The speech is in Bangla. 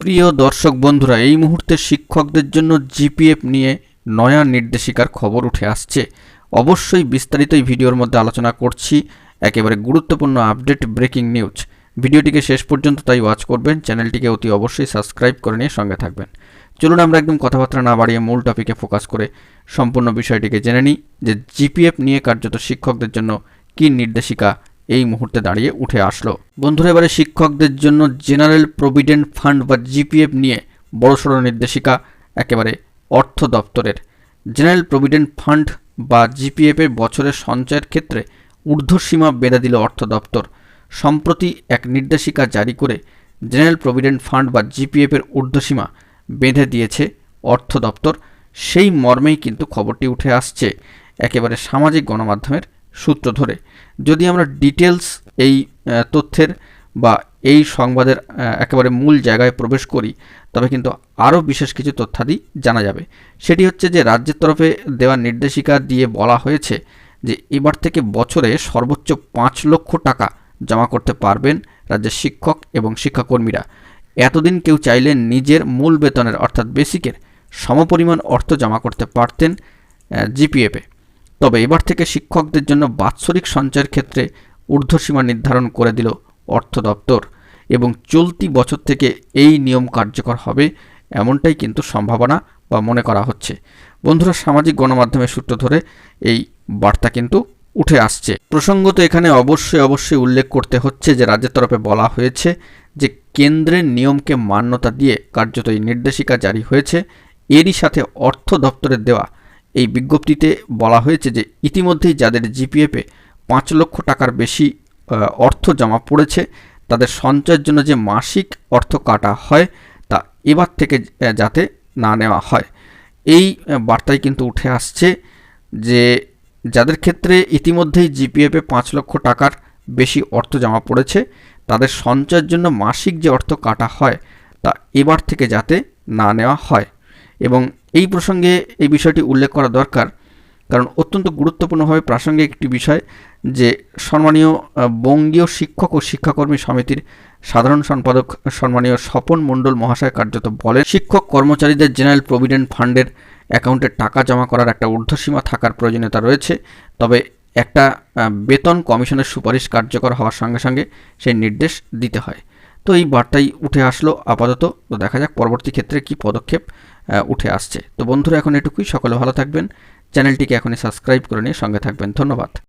প্রিয় দর্শক বন্ধুরা, এই মুহূর্তে শিক্ষকদের জন্য জিপিএফ নিয়ে নয়া নির্দেশিকার খবর উঠে আসছে। অবশ্যই বিস্তারিত এই ভিডিওর মধ্যে আলোচনা করছি। একেবারে গুরুত্বপূর্ণ আপডেট, ব্রেকিং নিউজ। ভিডিওটিকে শেষ পর্যন্ত তাই ওয়াচ করবেন, চ্যানেলটিকে অতি অবশ্যই সাবস্ক্রাইব করে নিয়ে সঙ্গে থাকবেন। চলুন আমরা একদম কথাবার্তা না বাড়িয়ে মূল টপিকে ফোকাস করে সম্পূর্ণ বিষয়টিকে জেনে নিই যে জিপিএফ নিয়ে কার্যত শিক্ষকদের জন্য কী নির্দেশিকা এই মুহূর্তে দাঁড়িয়ে উঠে আসলো। বন্ধুরা, এবারে শিক্ষকদের জন্য জেনারেল প্রভিডেন্ট ফান্ড বা জিপিএফ নিয়ে বড়সড় নির্দেশিকা, একেবারে অর্থ দপ্তরের। জেনারেল প্রভিডেন্ট ফান্ড বা জিপিএফ এর বছরের সঞ্চয়ের ক্ষেত্রে ঊর্ধ্বসীমা বেঁধে দিল অর্থ দপ্তর। সম্প্রতি এক নির্দেশিকা জারি করে জেনারেল প্রভিডেন্ট ফান্ড বা জিপিএফ এর ঊর্ধ্বসীমা বেঁধে দিয়েছে অর্থ দপ্তর। সেই মর্মেই কিন্তু খবরটি উঠে আসছে। একেবারে সামাজিক গণমাধ্যমের সূত্র ধরে। যদি আমরা ডিটেলস এই তথ্যের বা এই সংবাদের একেবারে মূল জায়গায় প্রবেশ করি, তবে কিন্তু আরও বিশেষ কিছু তথ্যাদি জানা যাবে। সেটি হচ্ছে যে, রাজ্যের তরফে দেওয়া নির্দেশিকা দিয়ে বলা হয়েছে যে, এবার থেকে বছরে সর্বোচ্চ পাঁচ লক্ষ টাকা জমা করতে পারবেন রাজ্যের শিক্ষক এবং শিক্ষাকর্মীরা। এতদিন কেউ চাইলে নিজের মূল বেতনের, অর্থাৎ বেসিকের সমপরিমাণ অর্থ জমা করতে পারতেন জিপিএফে তবে এবার থেকে শিক্ষকদের জন্য বাৎসরিক সঞ্চয়ের ক্ষেত্রে ঊর্ধ্বসীমা নির্ধারণ করে দিল অর্থ দপ্তর এবং চলতি বছর থেকে এই নিয়ম কার্যকর হবে এমনটাই কিন্তু সম্ভাবনা বা মনে করা হচ্ছে। বন্ধুরা, সামাজিক গণমাধ্যমের সূত্র ধরে এই বার্তা কিন্তু উঠে আসছে। প্রসঙ্গত এখানে অবশ্যই অবশ্যই উল্লেখ করতে হচ্ছে যে রাজ্যের তরফে বলা হয়েছে যে কেন্দ্রের নিয়মকে মান্যতা দিয়ে কার্যত এই নির্দেশিকা জারি হয়েছে। এরই সাথে অর্থ দপ্তরের দেওয়া এই বিজ্ঞপ্তিতে বলা হয়েছে যে ইতিমধ্যেই যাদের জিপিএফে পাঁচ লক্ষ টাকার বেশি অর্থ জমা পড়েছে, তাদের সঞ্চয়ের জন্য যে মাসিক অর্থ কাটা হয়, তা এবার থেকে যাতে না নেওয়া হয়। এই বার্তায় কিন্তু উঠে আসছে যে যাদের ক্ষেত্রে ইতিমধ্যেই জিপিএফে পাঁচ লক্ষ টাকার বেশি অর্থ জমা পড়েছে, তাদের সঞ্চয়ের জন্য মাসিক যে অর্থ কাটা হয়, তা এবার থেকে যাতে না নেওয়া হয়। এবং এই প্রসঙ্গে এই বিষয়টি উল্লেখ করা দরকার। কারণ অত্যন্ত গুরুত্বপূর্ণভাবে প্রাসঙ্গিক একটি বিষয় যে সম্মানীয় বঙ্গীয় শিক্ষক ও শিক্ষাকর্মী সমিতির সাধারণ সম্পাদক সম্মানীয় স্বপন মণ্ডল মহাশয় কার্যত বলেন, শিক্ষক কর্মচারীদের জেনারেল প্রভিডেন্ট ফান্ডের অ্যাকাউন্টে টাকা জমা করার একটা ঊর্ধ্বসীমা থাকার প্রয়োজনীয়তা রয়েছে। তবে একটা বেতন কমিশনের সুপারিশ কার্যকর হওয়ার সঙ্গে সঙ্গে সেই নির্দেশ দিতে হয়। তো এই বার্তাই উঠে আসলো আপাতত। তো দেখা যাক পরবর্তী ক্ষেত্রে কি পদক্ষেপ উঠে আসছে। তো বন্ধুরা, এখন এটুকুই। সকলে ভালো থাকবেন। চ্যানেলটিকে এখনই সাবস্ক্রাইব করে নিয়ে সঙ্গে থাকবেন। ধন্যবাদ।